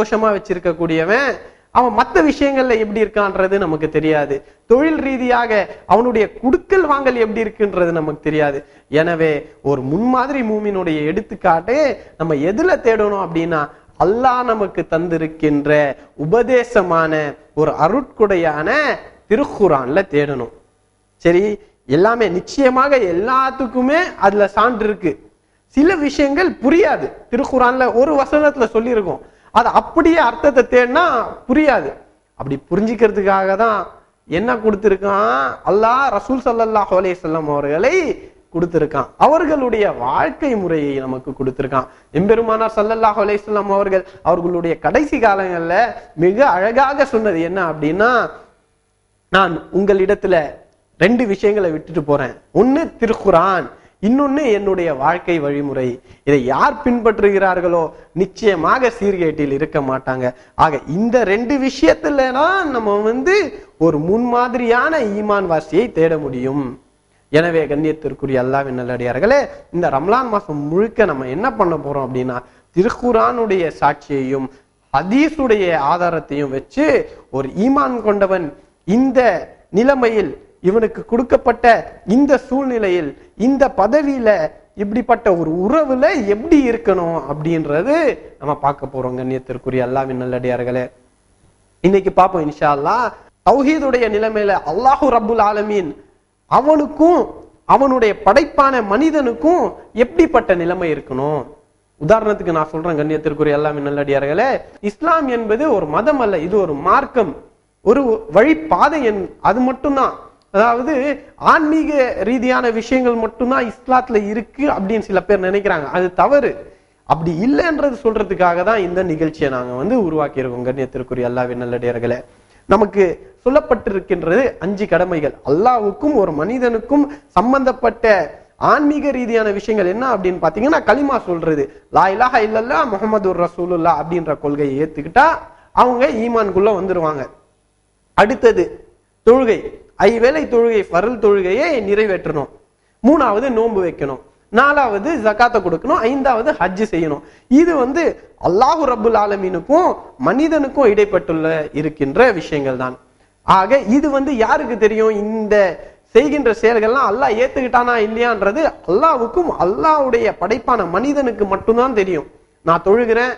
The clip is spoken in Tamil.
சந்தோஷமா வச்சிருக்கக்கூடியவன் அவன் மற்ற விஷயங்கள்ல எப்படி இருக்கான்றது நமக்கு தெரியாது. தொழில் ரீதியாக அவனுடைய குடுக்கல் வாங்கல் எப்படி இருக்குன்றது நமக்கு தெரியாது. எனவே ஒரு முன்மாதிரி மூமினுடைய எடுத்துக்காட்டு நம்ம எதுல தேடணும் அப்படின்னா அல்லாஹ் நமக்கு தந்திருக்கின்ற உபதேசமான ஒரு அருட்குடையான திருக்குறான்ல தேடணும். சரி எல்லாமே நிச்சயமாக எல்லாத்துக்குமே அதுல சான்று இருக்கு. சில விஷயங்கள் புரியாது. திருக்குறான்ல ஒரு வசனத்துல சொல்லியிருக்கோம். அது அப்படியே அர்த்தத்தை தேடினா புரியாது. அப்படி புரிஞ்சுக்கிறதுக்காக தான் என்ன கொடுத்துருக்கான்? அல்லாஹ் ரசூல் ஸல்லல்லாஹு அலைஹி அவர்களை கொடுத்திருக்கான். அவர்களுடைய வாழ்க்கை முறையை நமக்கு கொடுத்திருக்கான். எம்பெருமானார் சல்லல்லாஹ் அலைஹி அவர்கள் அவர்களுடைய கடைசி காலங்கள்ல மிக அழகாக சொன்னது என்ன அப்படின்னா நான் உங்களிடத்துல ரெண்டு விஷயங்களை விட்டுட்டு போறேன். ஒன்னு திருக்குரான் இன்னொன்னு என்னுடைய வாழ்க்கை வழிமுறை. இதை யார் பின்பற்றுகிறார்களோ நிச்சயமாக சீர்கேட்டில் இருக்க மாட்டாங்க. ஆக இந்த ரெண்டு விஷயத்துலதான் நம்ம வந்து ஒரு முன்மாதிரியான ஈமான் வாசியை தேட முடியும். எனவே கண்ணியத்திற்குரிய அல்லாவின் நல்லடியார்களே இந்த ரம்லான் மாசம் முழுக்க நம்ம என்ன பண்ண போறோம் அப்படின்னா திருக்குரானுடைய சாட்சியையும் ஹதீஸுடைய ஆதாரத்தையும் வச்சு ஒரு ஈமான் கொண்டவன் இந்த நிலைமையில் இவனுக்கு கொடுக்கப்பட்ட இந்த சூழ்நிலையில் இந்த பதவியில இப்படிப்பட்ட ஒரு உறவுல எப்படி இருக்கணும் அப்படின்றது நம்ம பார்க்க போறோம் கண்ணியத்திற்குரிய அல்லாவின் நல்லடியார்களே. இன்னைக்கு பார்ப்போம் இன்ஷா அல்லாஹ் தௌஹீதுடைய நிலைமையில அல்லாஹு ரபுல் ஆலமீன் அவனுக்கும் அவனுடைய படைப்பான மனிதனுக்கும் எப்படிப்பட்ட நிலைமை இருக்கணும்? உதாரணத்துக்கு நான் சொல்றேன் கண்ணியத்திற்குரிய எல்லாமே நல்லடியார்களே. இஸ்லாம் என்பது ஒரு மதம் அல்ல இது ஒரு மார்க்கம். ஒரு வழிபாதை என் அது மட்டும்தான். அதாவது ஆன்மீக ரீதியான விஷயங்கள் மட்டும்தான் இஸ்லாத்துல இருக்கு அப்படின்னு சில பேர் நினைக்கிறாங்க. அது தவறு. அப்படி இல்லைன்றது சொல்றதுக்காக தான் இந்த நிகழ்ச்சியை நாங்க வந்து உருவாக்கி இருக்கோம் கண்ணியத்திற்குரிய அல்லாவின் நல்லடியார்களே. நமக்கு சொல்லப்பட்டிருக்கின்றது அஞ்சு கடமைகள். அல்லாவுக்கும் ஒரு மனிதனுக்கும் சம்பந்தப்பட்ட ஆன்மீக ரீதியான விஷயங்கள் என்ன அப்படின்னு பாத்தீங்கன்னா களிமா சொல்றது. லா இலாஹ இல்லல்லா முகமது ரசூலுல்லா அப்படின்ற கொள்கையை ஏத்துக்கிட்டா அவங்க ஈமான்குள்ள வந்துருவாங்க. அடுத்தது தொழுகை. ஐவேளை தொழுகை பரல் தொழுகையை நிறைவேற்றணும். மூணாவது நோன்பு வைக்கணும். நாலாவது ஜக்காத்தை கொடுக்கணும். ஐந்தாவது ஹஜ்ஜு செய்யணும். இது வந்து அல்லாஹு ரபுல் ஆலமீனுக்கும் மனிதனுக்கும் இடைப்பட்டுள்ள இருக்கின்ற விஷயங்கள் தான். ஆக இது வந்து யாருக்கு தெரியும்? இந்த செய்கின்ற செயல்கள்லாம் அல்லாஹ் ஏத்துக்கிட்டானா இல்லையான்றது அல்லாவுக்கும் அல்லாவுடைய படைப்பான மனிதனுக்கு மட்டும்தான் தெரியும். நான் தொழுகிறேன்